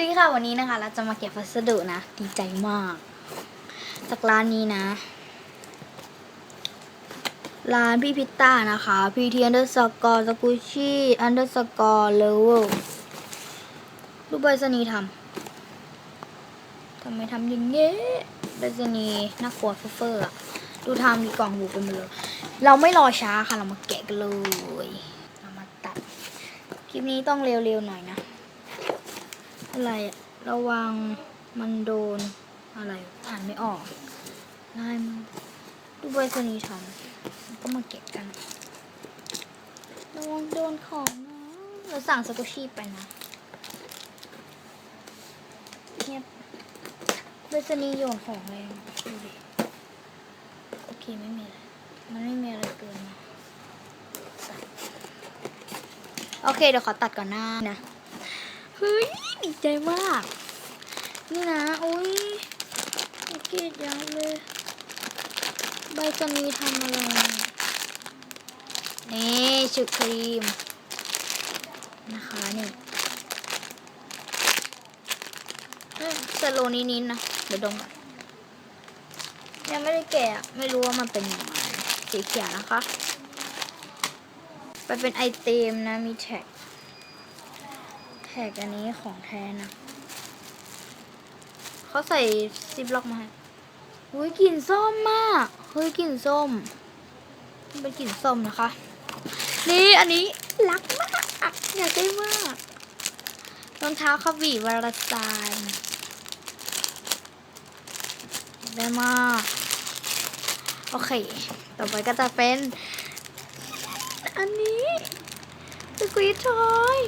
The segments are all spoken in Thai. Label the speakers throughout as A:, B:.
A: ดีค่ะวันนี้นะคะ เราจะมาเก็บพัสดุนะ ดีใจมาก จากร้านนี้นะ ร้านพี่พิตต้านะคะพีทีอันเดอร์สกอร์สกุชี่อันเดอร์สกอร์เลเวลดูใบสนีย์ทำทำไมทำอย่างเงี้ยใบสนีย์น่ากลัวเฟ้อๆอะดูทำดีกล่องบุกไปหมดเลย เราไม่รอช้าค่ะเรามาแกะกันเลย เรามาตัด คลิปนี้ต้องเร็วๆหน่อยนะ อะไรอะระวังมันโดนอะไร อ่านไม่ออกง่ายมากดูใบสนีย์ทำก็มาเก็บกันระวังโดนของนะเราสั่งสกุชีไปนะเงียบใบสนีย์โยนของแรงดูดิโอเคไม่มีอะไรมันไม่มีอะไรเกินมาโอเคเดี๋ยวขอตัดก่อนหน้านะเฮ้ย ใจมาก นี่นะอุ้ยเกลียดยับเลย ใบจะมีทำอะไร นี่ชุดครีม นะคะนี่เอ้ยสโลนิดๆนะ เดี๋ยวดมก่อนยังไม่ได้แกะไม่รู้ว่ามันเป็นยังไงสีเขียวนะคะ ไปเป็นไอเต็มนะมีแท็ก ท็กอันนี้ของแท้นะ เขาใส่ซิปล็อกมาให้อุ้ยกลิ่นส้มมาก เฮ้ยกลิ่นส้ม มันเป็นกลิ่นส้มนะคะ นี่อันนี้รักมากอยากได้มากรองเท้าคาบีวารสารอยากได้มาก โอเค ต่อไปก็จะเป็น อันนี้สควีทอย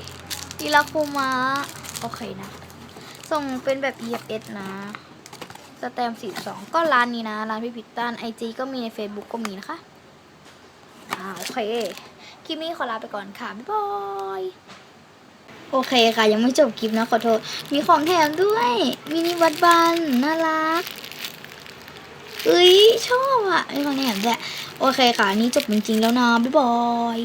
A: อีลาคูมะโอเคนะ ส่งเป็นแบบ EFS นะ สแตมป์42ก็ร้านนี้นะ ร้านพี่พิตตันไอจีก็มีใน Facebook ก็มีนะคะ อ่า โอเค คลิปนี้ขอลาไปก่อนค่ะ บ๊ายบายโอเคค่ะ ยังไม่จบคลิปนะ ขอโทษ มีของแถมด้วย มินิวัดบัน น่ารักเอ้ย ชอบอะมีของแถมด้วยโอเคค่ะ นี่จบจริงๆแล้วนะ บ๊ายบาย